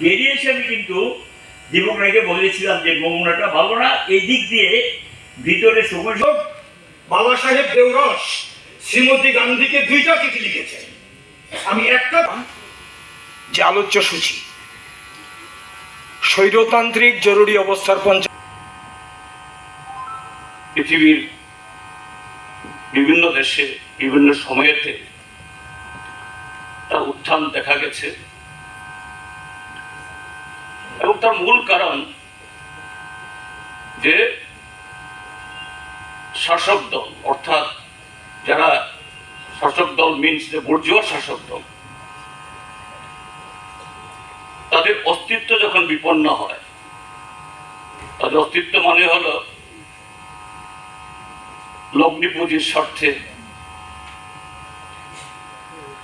বেরিয়ে এসে আমি কিন্তু দীপক রায়কে বলেছিলাম যে নমুনাটা ভালো না। এই দিক দিয়ে ভিতরে সময় বাবা সাহেব দেওরস শ্রীমতী গান্ধীকে দুইটা চিঠি লিখেছেন আমি একটা যে আলোচ্য সূচি। স্বৈরতান্ত্রিক জরুরি অবস্থার পঞ্চ পৃথিবীর বিভিন্ন দেশে বিভিন্ন সময়েতে তার উত্থান দেখা গেছে। এবং তার মূল কারণ যে শাসক দল, অর্থাৎ যারা শাসক দল মিনস যে বুর্জুয়া শাসক দল, তাদের অস্তিত্ব যখন বিপন্ন হয়, তাদের অস্তিত্ব মানে হলো লগ্নি পুঁজির স্বার্থে।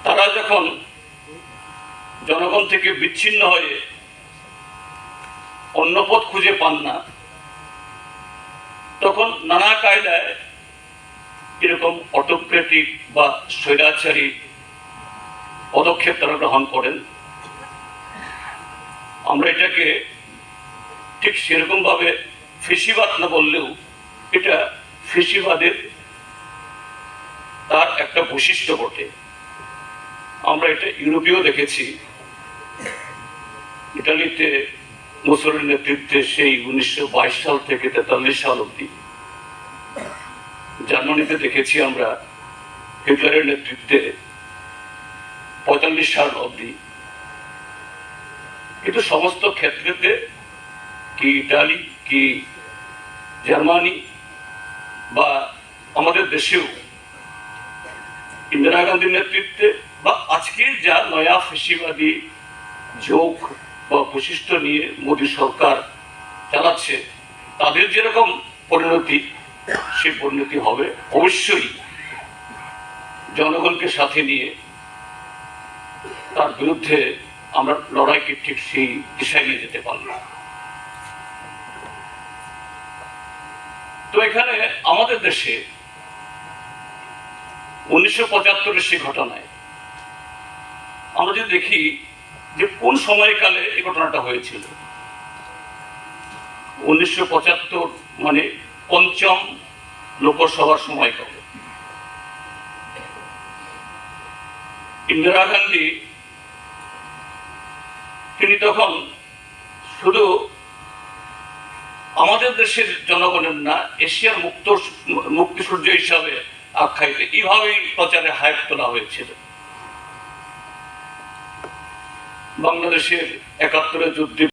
তারা যখন জনগণ থেকে বিচ্ছিন্ন হয়ে অন্য পথ খুঁজে পান না। তখন নানা কায়দায় এরকম অটোক্রেটিক বা স্বৈরাচারী পদক্ষেপ তারা গ্রহণ করেন। আমরা এটাকে ঠিক সেরকমভাবে ফেসিবাদ না বললেও এটা ফেসিবাদের তার একটা বৈশিষ্ট্য বটে। আমরা এটা ইউরোপীয় দেখেছি। ইটালিতে মুসলিমের নেতৃত্বে সেই উনিশশো বাইশ সাল থেকে তেতাল্লিশ সাল অব্দি জার্মানিতে দেখেছি আমরা হিটলারের নেতৃত্বে পঁয়তাল্লিশ সাল অব্দি কিন্তু সমস্ত ক্ষেত্রেতে কি ইটালি, কি জার্মানি বা আমাদের দেশেও ইন্দিরা গান্ধীর নেতৃত্বে বা আজকের যা নয়া ফেসিবাদী যোগ বা বৈশিষ্ট্য নিয়ে মোদী সরকার চালাচ্ছে, তাদের যেরকম পরিণতি, সেই পরিণতি হবে। অবশ্যই জনগণকে সাথে নিয়ে তার বিরুদ্ধে আমরা লড়াইকে ঠিক সেই দিশায় নিয়ে যেতে পারলাম তো এখানে আমাদের দেশে উনিশশো পঁচাত্তরের সেই ঘটনায় আমরা যদি দেখি যে কোন সময়কালে এই ঘটনাটা হয়েছিল? উনিশশো পঁচাত্তর মানে পঞ্চম লোকসভার সময়কালে ইন্দিরা গান্ধী, তিনি তখন শুধু আমাদের দেশের জনগণের না, এশিয়ার মুক্ত মুক্তি সূর্য হিসাবে আখ্যায়িত। এইভাবেই প্রচারে হাইপ তোলা হয়েছিল। বাংলাদেশের একাত্তরের যুদ্ধে